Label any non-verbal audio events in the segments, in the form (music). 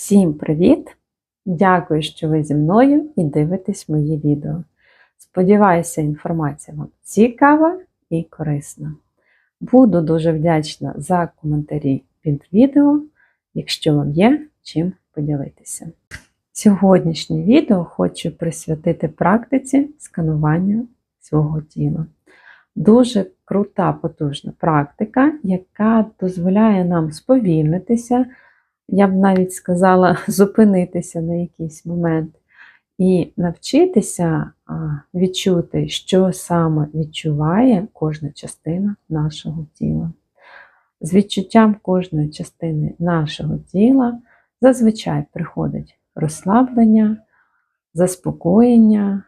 Всім привіт! Дякую, що ви зі мною і дивитесь мої відео. Сподіваюся, інформація вам цікава і корисна. Буду дуже вдячна за коментарі під відео, якщо вам є чим поділитися. Сьогоднішнє відео хочу присвятити практиці сканування свого тіла. Дуже крута, потужна практика, яка дозволяє нам сповільнитися я б навіть сказала, (laughs) зупинитися на якийсь момент і навчитися відчути, що саме відчуває кожна частина нашого тіла. З відчуттям кожної частини нашого тіла зазвичай приходить розслаблення, заспокоєння,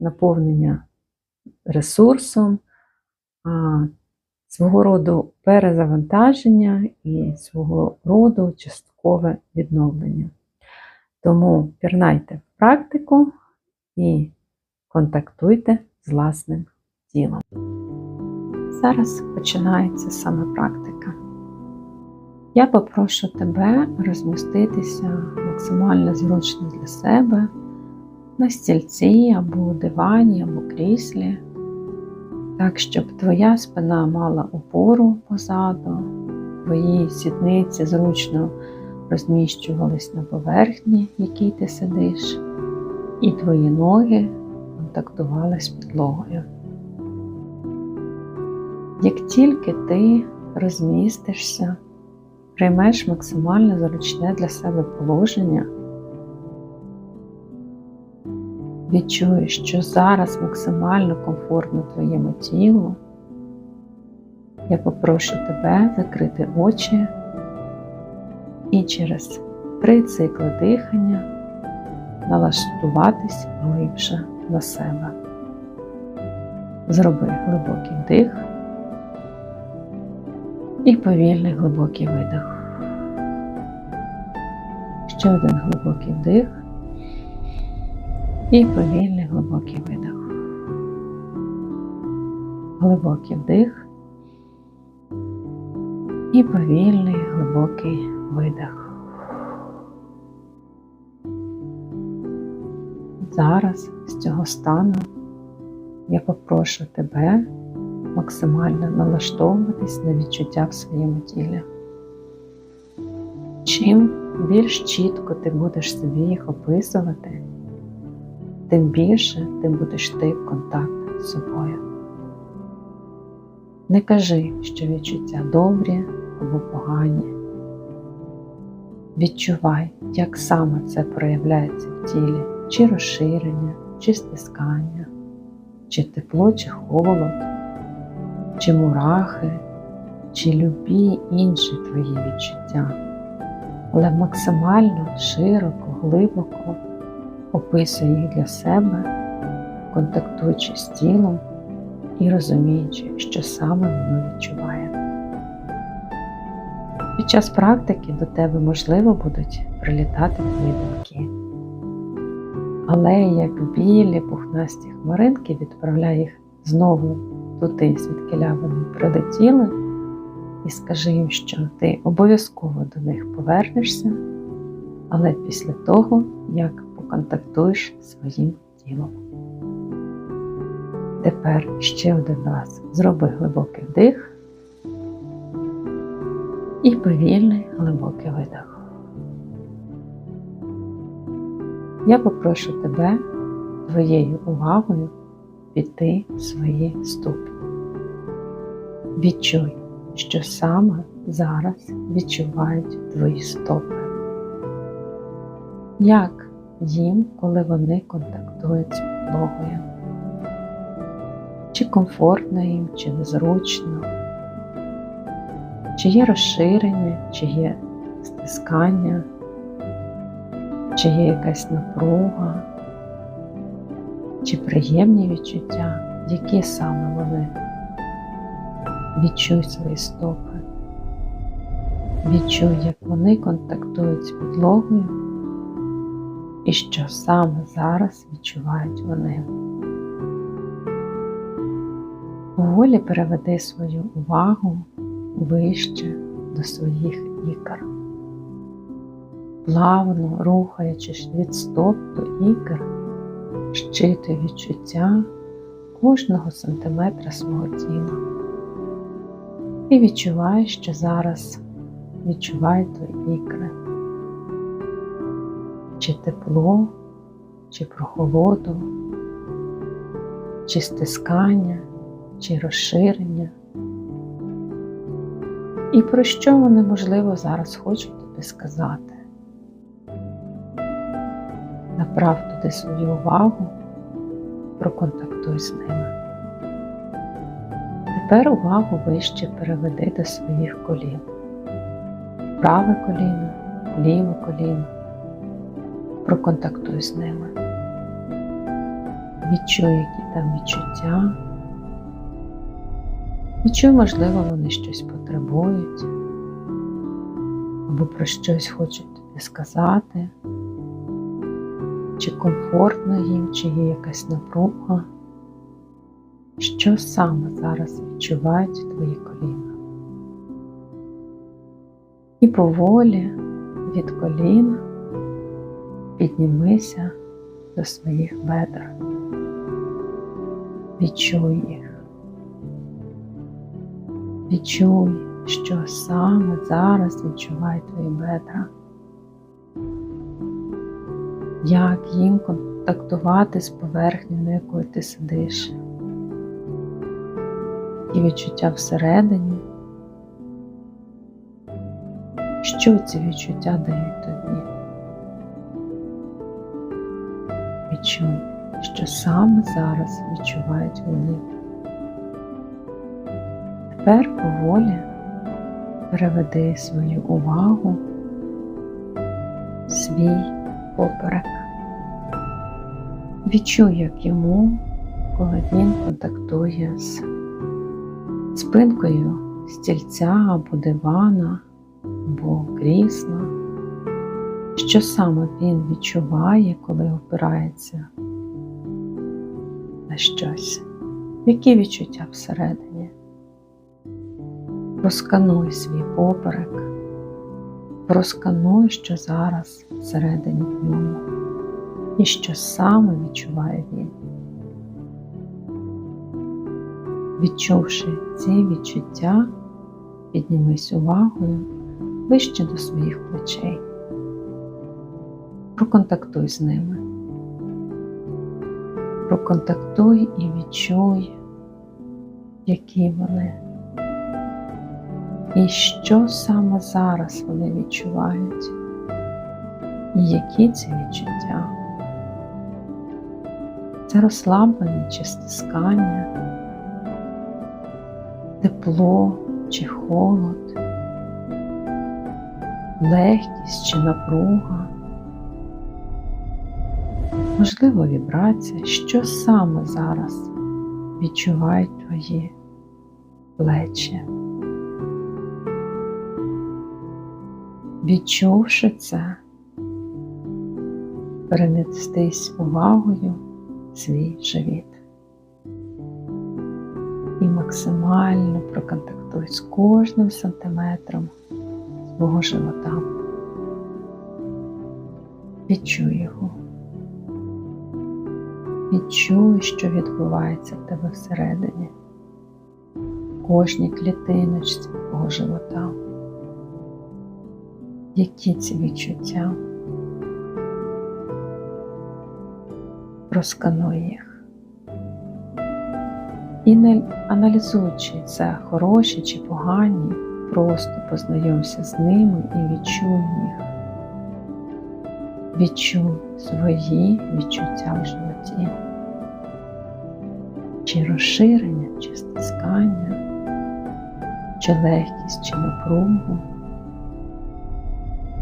наповнення ресурсом, свого роду перезавантаження і свого роду часткове відновлення. Тому пірнайте в практику і контактуйте з власним тілом. Зараз починається саме практика. Я попрошу тебе розміститися максимально зручно для себе на стільці або дивані, або кріслі так, щоб твоя спина мала опору позаду, твої сідниці зручно розміщувались на поверхні, в якій ти сидиш, і твої ноги контактували з підлогою. Як тільки ти розмістишся, приймеш максимально зручне для себе положення, відчуєш, що зараз максимально комфортно твоєму тілу, я попрошу тебе закрити очі і через три цикли дихання налаштуватись глибше на себе. Зроби глибокий вдих і повільний глибокий видих. Ще один глибокий вдих. І повільний глибокий видих. Глибокий вдих і повільний глибокий видих. Зараз з цього стану я попрошу тебе максимально налаштовуватись на відчуття в своєму тілі. Чим більш чітко ти будеш собі їх описувати, тим більше ти будеш йти в контакт з собою. Не кажи, що відчуття добрі або погані. Відчувай, як саме це проявляється в тілі, чи розширення, чи стискання, чи тепло, чи холод, чи мурахи, чи любі інші твої відчуття, але максимально широко, глибоко описує їх для себе, контактуючи з тілом і розуміючи, що саме воно відчуває. Під час практики до тебе, можливо, будуть прилітати твої думки. Але як білі пухнасті хмаринки відправляй їх знову туди, звідки вони прилетіли, і скажи їм, що ти обов'язково до них повернешся, але після того, як контактуєш своїм тілом. Тепер ще один раз зроби глибокий вдих і повільний глибокий видих. Я попрошу тебе твоєю увагою піти в свої ступні. Відчуй, що саме зараз відчувають твої стопи. Як їм, коли вони контактують з підлогою. Чи комфортно їм, чи незручно, чи є розширення, чи є стискання, чи є якась напруга, чи приємні відчуття, які саме вони відчують свої стопи, відчуй, як вони контактують з підлогою і що саме зараз відчувають вони. Поволі переведи свою увагу вище до своїх ікр. плавно рухаючись від стоп до ікр, щитуй відчуття кожного сантиметра свого тіла. І відчувай, що зараз відчувай твої ікри. Чи тепло, чи прохолоду, чи стискання, чи розширення. І про що вони, можливо, зараз хочуть тобі сказати. Направ туди свою увагу, проконтактуй з ними. Тепер увагу вище переведи до своїх колін. Праве коліно, ліве коліно. Проконтактуй з ними. Відчуй, які там відчуття. Відчуй, можливо, вони щось потребують, або про щось хочуть сказати, чи комфортно їм, чи є якась напруга. Що саме зараз відчувають твої коліна? І поволі від коліна піднімися до своїх бедер. Відчуй їх. Відчуй, що саме зараз відчувають твої бедра. Як їм контактувати з поверхнею, на якої ти сидиш. І відчуття всередині. Що ці відчуття дають тобі? Відчуй, що саме зараз відчувають вони. Тепер поволі переведи свою увагу свій поперек. Відчуй, як йому, коли він контактує з спинкою стільця або дивана, або крісла, що саме він відчуває, коли опирається на щось, які відчуття всередині. Проскануй свій поперек, проскануй, що зараз всередині в ньому, і що саме відчуває він. Відчувши ці відчуття, піднімись увагою вище до своїх плечей. Проконтактуй з ними. Проконтактуй і відчуй, які вони. І що саме зараз вони відчувають, і які це відчуття? Це розслаблення чи стискання, тепло чи холод, легкість чи напруга, можливо, вібрація, що саме зараз відчувають твої плечі. Відчувши це, перенестись увагою в свій живіт і максимально проконтактуй з кожним сантиметром свого живота. Відчуй його. Відчуй, що відбувається в тебе всередині, кожній клітиночці твого живота які ці відчуття. Проскануй їх. І не аналізуючи це хороші чи погані, просто познайомся з ними і відчуй їх. Відчуй свої відчуття в животі, чи розширення, чи стискання, чи легкість, чи напругу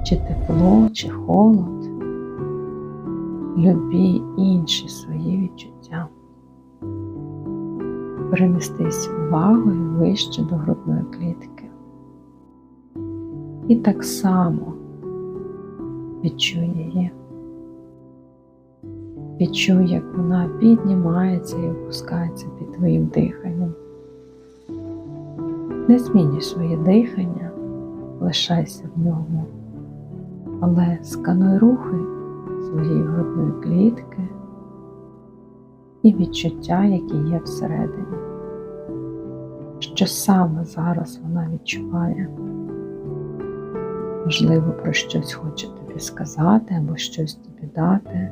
чи тепло, чи холод, любі інші свої відчуття. Перенестись увагою вище до грудної клітки. І так само відчуй її. Відчуй, як вона піднімається і опускається під твоїм диханням. Не змінюй своє дихання, лишайся в ньому але скануй рухи своєї грудної клітки і відчуття, які є всередині. Що саме зараз вона відчуває? Можливо, про щось хоче тобі сказати, або щось тобі дати,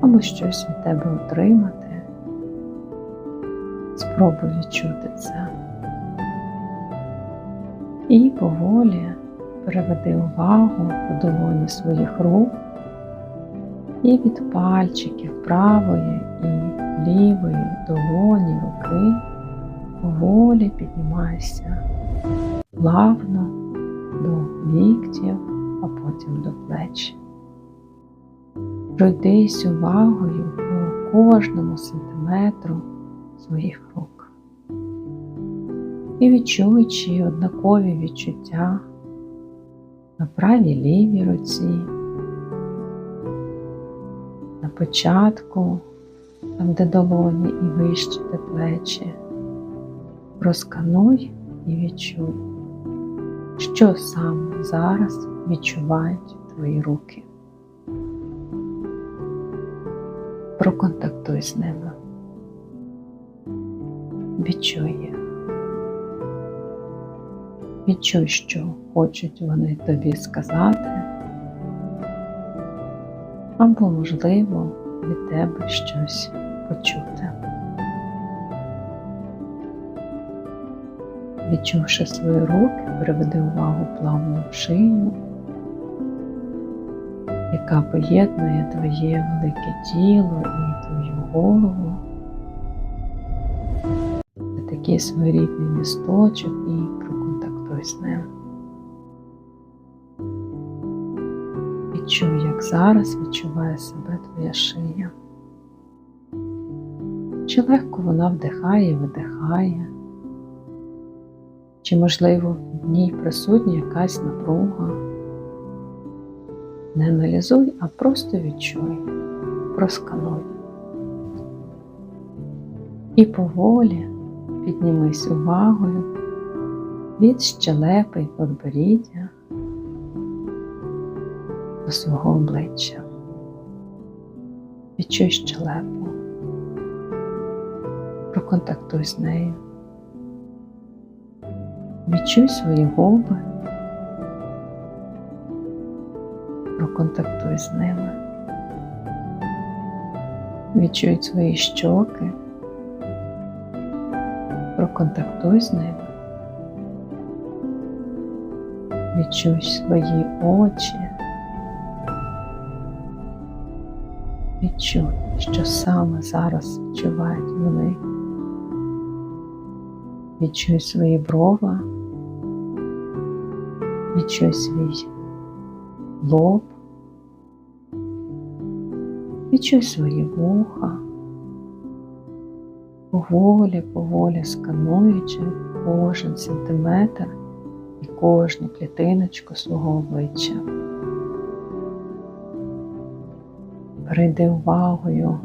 або щось від тебе отримати. Спробуй відчути це. І поволі переведи увагу до долоні своїх рук і від пальчиків правої і лівої долоні руки поволі піднімайся плавно до ліктів, а потім до плеч. Пройдись увагою по кожному сантиметру своїх рук і відчуючи однакові відчуття на правій лівій руці, на початку, там де долоні і вище де плечі, розкануй і відчуй, що саме зараз відчувають твої руки. Проконтактуй з ними. Відчуй їх. Відчуй, що хочуть вони тобі сказати, або, можливо, від тебе щось почути. Відчувши свої руки, приведи увагу плавно в шию, яка поєднує твоє велике тіло і твою голову. Такий своєрідний місточок і з ним. Відчуй, як зараз відчуває себе твоя шия. Чи легко вона вдихає видихає, чи, можливо, в ній присутня якась напруга. Не аналізуй, а просто відчуй, проскануй. І поволі піднімись увагою від щелепи й подборіддя до свого обличчя. Відчуй щелепу, проконтактуй з нею. Відчуй свої губи, проконтактуй з ними. Відчуй свої щоки, проконтактуй з ними. Відчуй свої очі. Відчуй, що саме зараз відчувають вони. Відчуй свої брова, відчуй свій лоб, відчуй свої вуха, поволі, поволі скануючи кожен сантиметр і кожну клітиночку свого обличчя. Перейди увагою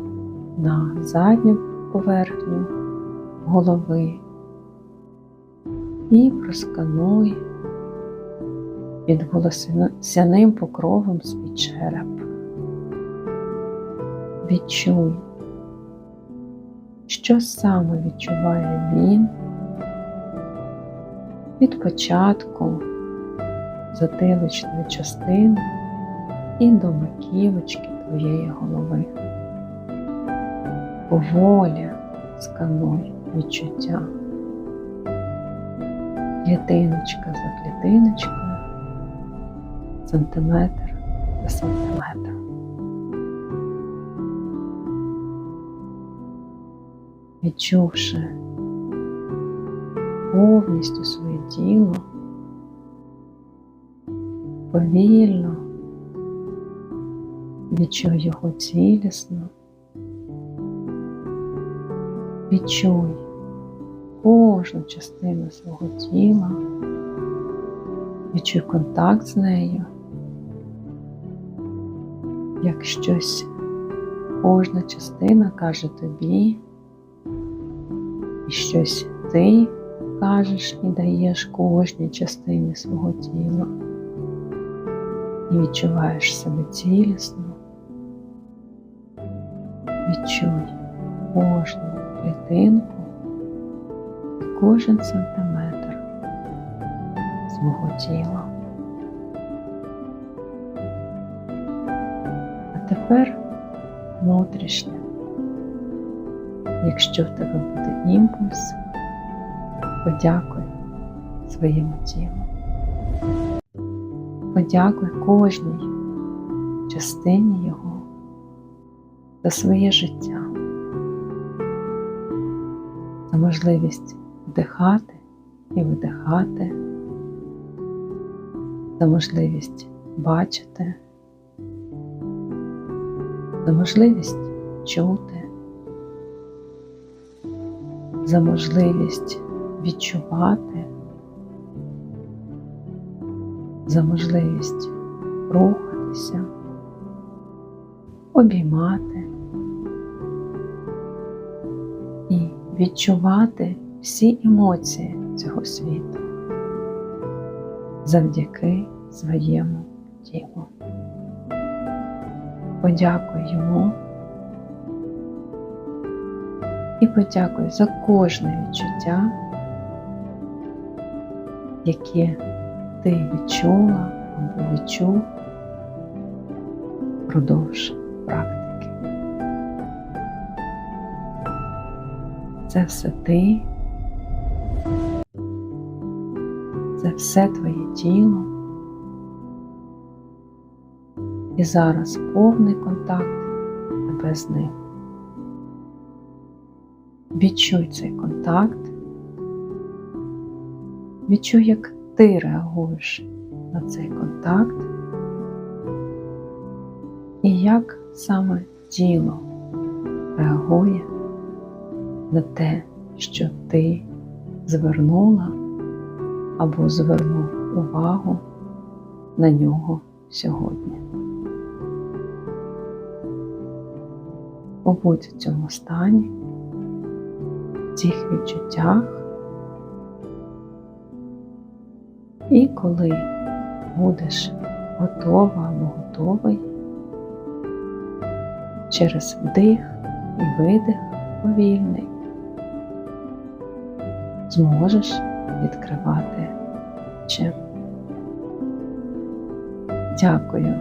на задню поверхню голови і проскануй під волосяним покровом свій череп. Відчуй, що саме відчуває він від початку затилочної частини і до маківочки твоєї голови. Поволі скануй відчуття. Клітиночка за клітиночкою, сантиметр за сантиметр. Відчувши повністю своє тіло, повільно. Відчуй його цілісно, відчуй кожну частину свого тіла, відчуй контакт з нею, як щось кожна частина каже тобі, і щось ти кажеш і даєш кожній частині свого тіла. і відчуваєш себе цілісно, відчуй кожну клітинку і кожен сантиметр свого тіла. А тепер внутрішнє. Якщо в тебе буде імпульс, подякуй своєму тілу. Подякуй кожній частині його за своє життя, за можливість вдихати і видихати, за можливість бачити, за можливість чути, за можливість відчувати, за можливість рухатися, обіймати і відчувати всі емоції цього світу завдяки своєму тілу. Подякуй йому і подякуй за кожне відчуття, яке ти відчула або відчув впродовж практики. Це все ти, це все твоє тіло. І зараз повний контакт тебе з ним. Відчуй цей контакт, відчуй, як ти реагуєш на цей контакт, і як саме тіло реагує на те, що ти звернула або звернув увагу на нього сьогодні. Побудь в цьому стані, в цих відчуттях, і коли будеш готова або готовий, через вдих і видих повільний, зможеш відкривати очі. Дякую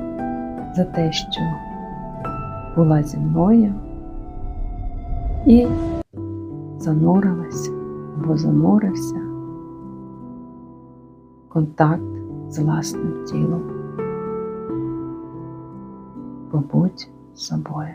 за те, що була зі мною і занурилась або занурився контакт з власним тілом. Побудь собою.